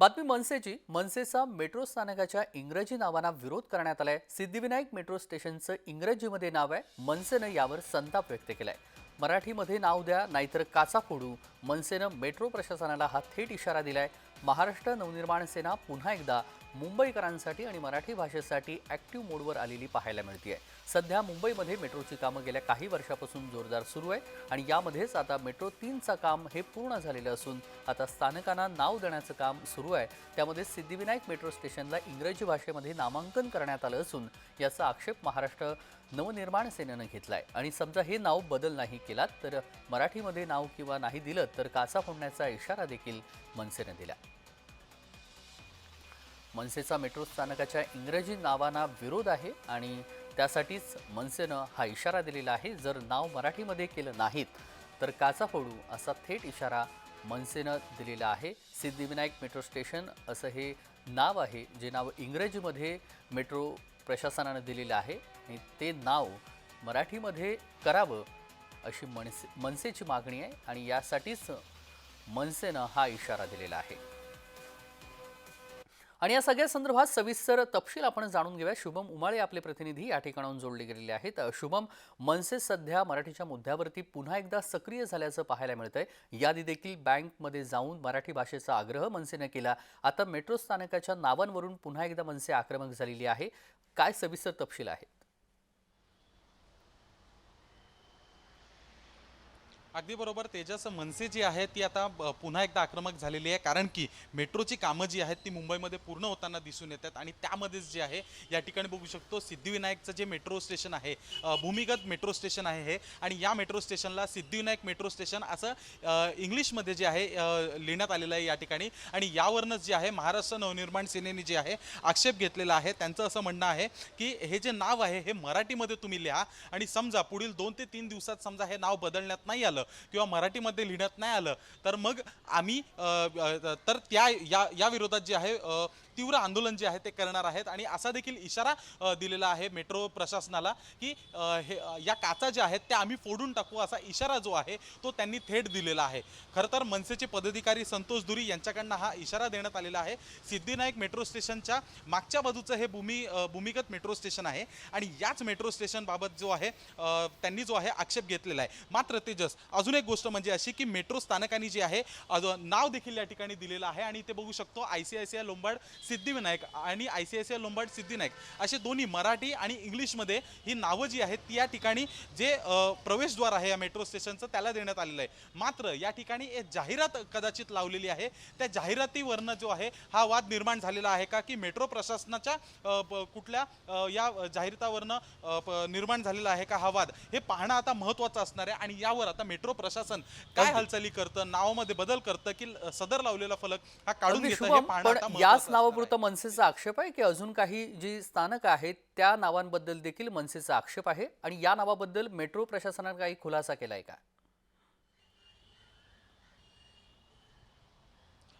बातमी मनसेची. मनसेचा मेट्रो स्थानकाच्या इंग्रजी नावांना विरोध करण्यात आलाय. सिद्धिविनायक मेट्रो स्टेशनचं इंग्रजीमध्ये नाव आहे. मनसेनं यावर संताप व्यक्त केलाय. मराठीमध्ये नाव द्या नाहीतर काचा फोडू. मनसेनं मेट्रो प्रशासनाला हा थेट इशारा दिलाय. महाराष्ट्र नवनिर्माण सेना पुन्हा एकदा मुंबईकरांसाठी आणि मराठी भाषेसाठी ॲक्टिव्ह मोडवर आलेली पाहायला मिळते आहे सध्या मुंबईमध्ये मेट्रोची कामं गेल्या काही वर्षापासून जोरदार सुरू आहे आणि यामध्येच आता मेट्रो तीनचं काम हे पूर्ण झालेलं असून आता स्थानकांना नाव देण्याचं काम सुरू आहे. त्यामध्ये सिद्धिविनायक मेट्रो स्टेशनला इंग्रजी भाषेमध्ये नामांकन करण्यात आलं असून याचा आक्षेप महाराष्ट्र नवनिर्माण सेनेनं घेतला आहे आणि समजा हे नाव बदल नाही केलात तर मराठीमध्ये नाव किंवा नाही दिलं तर काचा फोडण्याचा इशारा देखील मनसेनं दिला. मनसेचा मेट्रो स्थानकाच्या इंग्रजी नावांना विरोध आहे आणि त्यासाठीच मनसेनं हा इशारा दिलेला आहे. जर नाव मराठीमध्ये केलं नाहीत तर काचा फोडू असा थेट इशारा मनसेनं दिलेला आहे. सिद्धिविनायक मेट्रो स्टेशन असं हे नाव आहे जे नाव इंग्रजीमध्ये मेट्रो प्रशासनानं दिलेलं आहे. आणि ते नाव मराठीमध्ये करावं अशी मनसे मनसेची मागणी आहे आणि यासाठीच मनसेनं हा इशारा दिलेला आहे. आणि या सगळ्या संदर्भात सविस्तर तपशील आपण जाणून घेऊया. शुभम उमाळे आपले प्रतिनिधी या ठिकाणाहून जोडले गेलेले आहेत. शुभम मनसे सध्या मराठीच्या मुद्द्यावरती पुन्हा एकदा सक्रिय झाल्याचं पाहायला मिळतंय. यादी देखील बँकमध्ये जाऊन मराठी भाषेचा आग्रह मनसेने केला. आता मेट्रो स्थानकाच्या नावांवरून पुन्हा एकदा मनसे आक्रमक झालेली आहे. काय सविस्तर तपशील आहे? अगदी बरोबर. तेजस मनसे जी आहे ती आता पुन्हा एकदा आक्रमक झालेली आहे. कारण की मेट्रोची कामं जी आहेत ती मुंबईमध्ये पूर्ण होताना दिसून येतात. आणि त्यामध्येच जे आहे या ठिकाणी बघू शकतो सिद्धिविनायकचं जे मेट्रो स्टेशन आहे भूमिगत मेट्रो स्टेशन आहे हे. आणि या मेट्रो स्टेशनला सिद्धिविनायक मेट्रो स्टेशन असं इंग्लिशमध्ये जे आहे लिहिण्यात आलेलं आहे या ठिकाणी. आणि यावरूनच जे आहे महाराष्ट्र नवनिर्माण सेनेने जे आहे आक्षेप घेतलेला आहे. त्यांचं असं म्हणणं आहे की हे जे नाव आहे हे मराठीमध्ये तुम्ही लिहा. आणि समजा पुढील दोन ते तीन दिवसात समजा हे नाव बदलण्यात नाही आलं किंवा मराठीमध्ये लिहिण्यात नाही आलं. तर मग आम्ही तर त्या या या विरोधात जे आहे तीव्र आंदोलन जे आहे ते करणार आहेत आणि असा देखील इशारा दिलेला आहे मेट्रो प्रशासनाला की हे या काचा ज्या आहेत त्या आम्ही फोडून टाकू असा इशारा जो आहे तो त्यांनी थेट दिलेला आहे. खरं तर मनसेचे पदाधिकारी संतोष दुरी यांच्याकडनं हा इशारा देण्यात आलेला आहे. सिद्धिनायक मेट्रो स्टेशनच्या मागच्या बाजूचं हे भूमी भूमिगत मेट्रो स्टेशन आहे आणि याच मेट्रो स्टेशनबाबत जो आहे त्यांनी जो आहे आक्षेप घेतलेला आहे. मात्र तेजस अजून एक गोष्ट म्हणजे अशी की मेट्रो स्थानकांनी जे आहे नाव देखील या ठिकाणी दिलेलं आहे आणि ते बघू शकतो I C I C I Lombard Siddhivinayak आणि I C I C I Lombard Siddhinayak असे दोन्ही मराठी आणि इंग्लिशमध्ये ही नावं जी आहेत ती या ठिकाणी जे प्रवेशद्वार आहे या मेट्रो स्टेशनचं त्याला देण्यात आलेलं आहे. मात्र या ठिकाणी एक जाहिरात कदाचित लावलेली आहे. त्या जाहिरातीवरनं जो आहे हा वाद निर्माण झालेला आहे का की मेट्रो प्रशासनाच्या कुठल्या या जाहिरातावरनं निर्माण झालेला आहे का हा वाद हे पाहणं आता महत्त्वाचं असणार आहे. आणि यावर आता मेट्रो प्रशासन काय हालचाली करतं नावामध्ये बदल करतं की सदर लावलेला फलक हा काढून घेतं हे पाहणं याच असणार नावापुरता मनसेचा आक्षेप आहे की अजून काही जी स्थानक आहेत त्या नावांबद्दल देखील मनसेचा आक्षेप आहे. आणि या नावाबद्दल मेट्रो प्रशासनाने काही खुलासा केलाय का?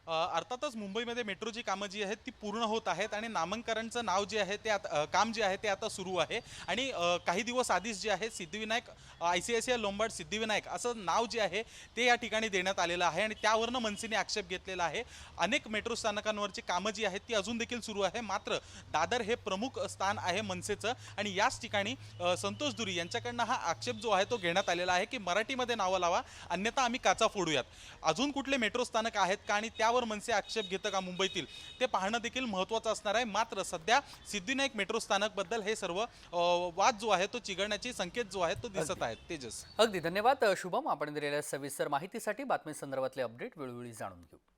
अर्थातच मुंबईमध्ये मेट्रोची कामं जी आहेत ती पूर्ण होत आहेत आणि नामांकनाचं नाव जे आहे ते आता काम जे आहे ते आता सुरू आहे. आणि काही दिवस आधीच जे आहे Siddhivinayak I C I C I Lombard Siddhivinayak असं नाव जे आहे ते या ठिकाणी देण्यात आलेलं आहे आणि त्यावरनं मनसेने आक्षेप घेतलेला आहे. अनेक मेट्रो स्थानकांवरची कामं जी आहेत ती अजून देखील सुरू आहे. मात्र दादर हे प्रमुख स्थान आहे मनसेचं आणि याच ठिकाणी संतोष दुरी यांच्याकडनं हा आक्षेप जो आहे तो घेण्यात आलेला आहे की मराठीमध्ये नावं लावा अन्यथा आम्ही काचा फोडूयात. अजून कुठले मेट्रो स्थानक आहेत का? आणि त्यावर मनसे आक्षेप घेतं का मुंबईतील? ते पाहणं देखील महत्त्वाचं असणार आहे. मात्र सध्या सिद्धिनायक मेट्रो स्थानकबद्दल हे सर्व वाद जो आहे तो चिघळण्याचे संकेत जो आहे तो दिसत आहेत. तेजस. अगदी. धन्यवाद शुभम. आपण दिलेल्या सविस्तर माहितीसाठी बातमी संदर्भातले अपडेट वेळोवेळी जाणून घेऊ.